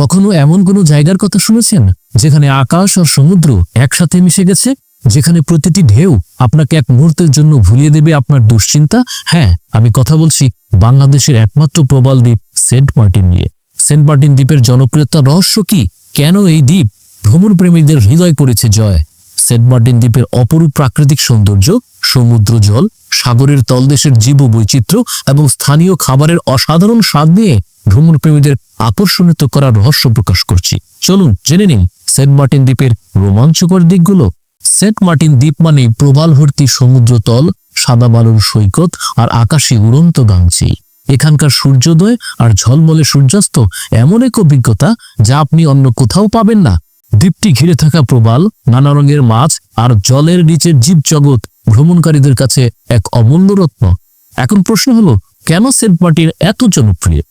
কখনো এমন কোনো জায়গার কথা শুনেছেন যেখানে আকাশ আর সমুদ্র একসাথে মিশে গেছে? যেখানে প্রতিটি ঢেউ আপনাকে এক মুহূর্তের জন্য ভুলিয়ে দেবে আপনার দুশ্চিন্তা? হ্যাঁ আমি কথা বলছি বাংলাদেশের একমাত্র প্রবাল দ্বীপ সেন্ট মার্টিন নিয়ে। সেন্ট মার্টিন দ্বীপের জনপ্রিয়তা রহস্য কি? কেন এই দ্বীপ? ভ্রমণ প্রেমীদের হৃদয় করেছে জয়। সেন্ট মার্টিন দ্বীপের অপরূপ প্রাকৃতিক সৌন্দর্য, সমুদ্র জল সাগরের তলদেশের জীব বৈচিত্র্য এবং স্থানীয় খাবারের অসাধারণ স্বাদ নিয়ে ভ্রমণ প্রেমীদের আকর্ষণিত করার রহস্য প্রকাশ করছি। চলুন জেনে নিন সেন্ট মার্টিন দ্বীপের রোমাঞ্চকর দিকগুলো। সেন্ট মার্টিন দ্বীপ মানে প্রবাল ভর্তি সমুদ্রতল সাদা বালুর সৈকত আর আকাশে উড়ন্ত গাংচি এখানকার সূর্যোদয় আর ঝলমলে সূর্যাস্ত এমন এক অভিজ্ঞতা যা আপনি অন্য কোথাও পাবেন না। দ্বীপটি ঘিরে থাকা প্রবাল, নানা রঙের মাছ আর জলের নিচের জীবজগৎ ভ্রমণকারীদের কাছে এক অমূল্য রত্ন। এখন প্রশ্ন হলো, কেন সেন্ট মার্টিন এত জনপ্রিয়?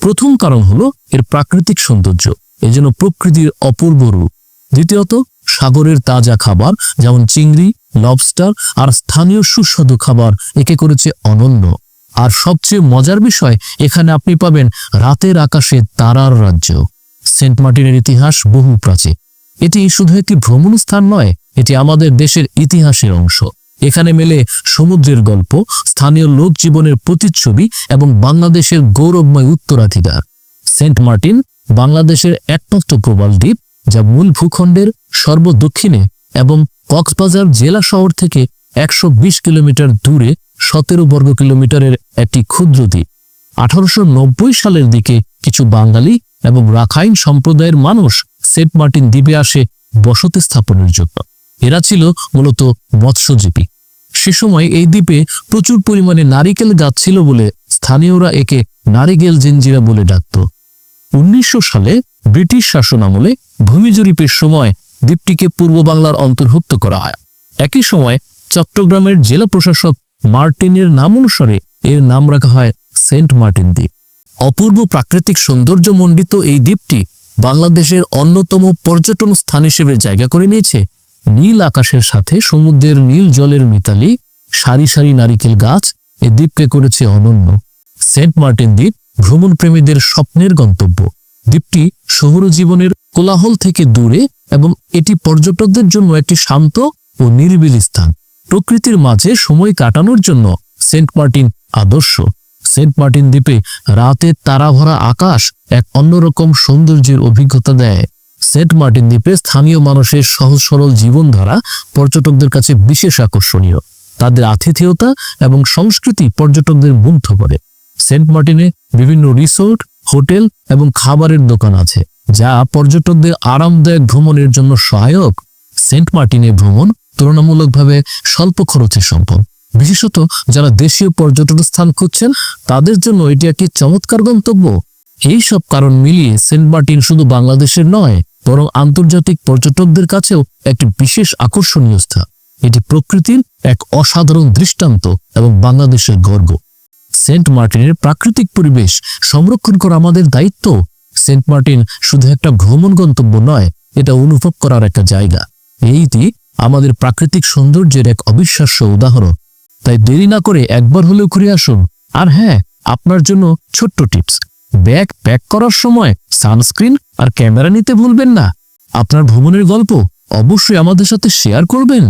প্রথম কারণ হলো এর প্রাকৃতিক সৌন্দর্য এজন্য প্রকৃতির অপূর্ব রূপ। দ্বিতীয়ত, সাগরের তাজা খাবার, যেমন চিংড়ি, লবস্টার আর স্থানীয় সুস্বাদু খাবার একে করেছে অনন্য। আর সবচেয়ে মজার বিষয়, এখানে আপনি পাবেন রাতের আকাশে তারার রাজ্য। সেন্ট মার্টিনের ইতিহাস বহু প্রাচীন। এটি শুধু একটি ভ্রমণ স্থান নয়, এটি আমাদের দেশের ইতিহাসের অংশ। এখানে মেলে সমুদ্রের গল্প, স্থানীয় লোক জীবনের প্রতিচ্ছবি এবং বাংলাদেশের গৌরবময় উত্তরাধিকার। সেন্ট মার্টিন বাংলাদেশের একমাত্র প্রবাল দ্বীপ, যা মূল ভূখণ্ডের সর্বদক্ষিণে এবং কক্সবাজার জেলা শহর থেকে একশো বিশ কিলোমিটার দূরে সতেরো বর্গ কিলোমিটারের একটি ক্ষুদ্র দ্বীপ। আঠারোশো নব্বই সালের দিকে কিছু বাঙালি এবং রাখাইন সম্প্রদায়ের মানুষ সেন্ট মার্টিন দ্বীপে আসে বসতি স্থাপনের জন্য। এরা ছিল মূলত মৎস্যজীবী। সে সময় এই দ্বীপে প্রচুর পরিমাণে নারিকেল গাছ ছিল বলে স্থানীয়রা একে নারিকেল জিঞ্জিরা বলে ডাকত। উনিশশো সালে ব্রিটিশ শাসন আমলে ভূমি জরিপের সময় দ্বীপটিকে পূর্ব বাংলার অন্তর্ভুক্ত করা হয়। একই সময় চট্টগ্রামের জেলা প্রশাসক মার্টিনের নাম অনুসারে এর নাম রাখা হয় সেন্ট মার্টিন দ্বীপ। অপূর্ব প্রাকৃতিক সৌন্দর্য মণ্ডিত এই দ্বীপটি বাংলাদেশের অন্যতম পর্যটন স্থান হিসেবে জায়গা করে নিয়েছে নীল আকাশের সাথে সমুদ্রের নীল জলের মিতালি, সারি সারি নারিকেল গাছ এ দ্বীপকে করেছে অনন্য। সেন্ট মার্টিন দ্বীপ ভ্রমণ প্রেমীদের স্বপ্নের গন্তব্য। দ্বীপটি শহর জীবনের কোলাহল থেকে দূরে এবং এটি পর্যটকদের জন্য একটি শান্ত ও নিরিবিলি স্থান। প্রকৃতির মাঝে সময় কাটানোর জন্য সেন্ট মার্টিন আদর্শ। সেন্ট মার্টিন দ্বীপে রাতে তারাভরা আকাশ এক অন্যরকম সৌন্দর্যের অভিজ্ঞতা দেয়। সেন্ট মার্টিন দ্বীপে স্থানীয় মানুষের সহজ সরল জীবনধারা পর্যটকদের কাছে বিশেষ আকর্ষণীয়। তাদের আতিথেয়তা এবং সংস্কৃতি পর্যটকদের মুগ্ধ করে। সেন্ট মার্টিনে বিভিন্ন রিসোর্ট, হোটেল এবং খাবারের দোকান আছে, যা পর্যটকদের আরামদায়ক ভ্রমণের জন্য সহায়ক। সেন্ট মার্টিনে ভ্রমণ তুলনামূলকভাবে স্বল্প খরচে সম্ভব বিশেষত যারা দেশীয় পর্যটন স্থান খুঁজছেন, তাদের জন্য এটি একটি চমৎকার গন্তব্য। এই সব কারণ মিলিয়ে সেন্ট মার্টিন শুধু বাংলাদেশের নয় বরং আন্তর্জাতিক পর্যটকদের কাছেও একটি বিশেষ আকর্ষণীয় স্থান। এটি প্রকৃতির এক অসাধারণ দৃষ্টান্ত এবং বাংলাদেশের গর্ব। সেন্ট মার্টিনের প্রাকৃতিক পরিবেশ সংরক্ষণ করা আমাদের দায়িত্ব। সেন্ট মার্টিন শুধু একটা ভ্রমণ গন্তব্য নয়, এটা অনুভব করার একটা জায়গা। এইটি আমাদের প্রাকৃতিক সৌন্দর্যের এক অবিশ্বাস্য উদাহরণ। তাই দেরি না করে একবার হলেও ঘুরে আসুন। আর হ্যাঁ আপনার জন্য ছোট্ট টিপস। ব্যাগ প্যাক করার সময় সানস্ক্রিন আর ক্যামেরা নিতে ভুলবেন না। আপনার ভ্রমণের গল্প অবশ্যই আমাদের সাথে শেয়ার করবেন।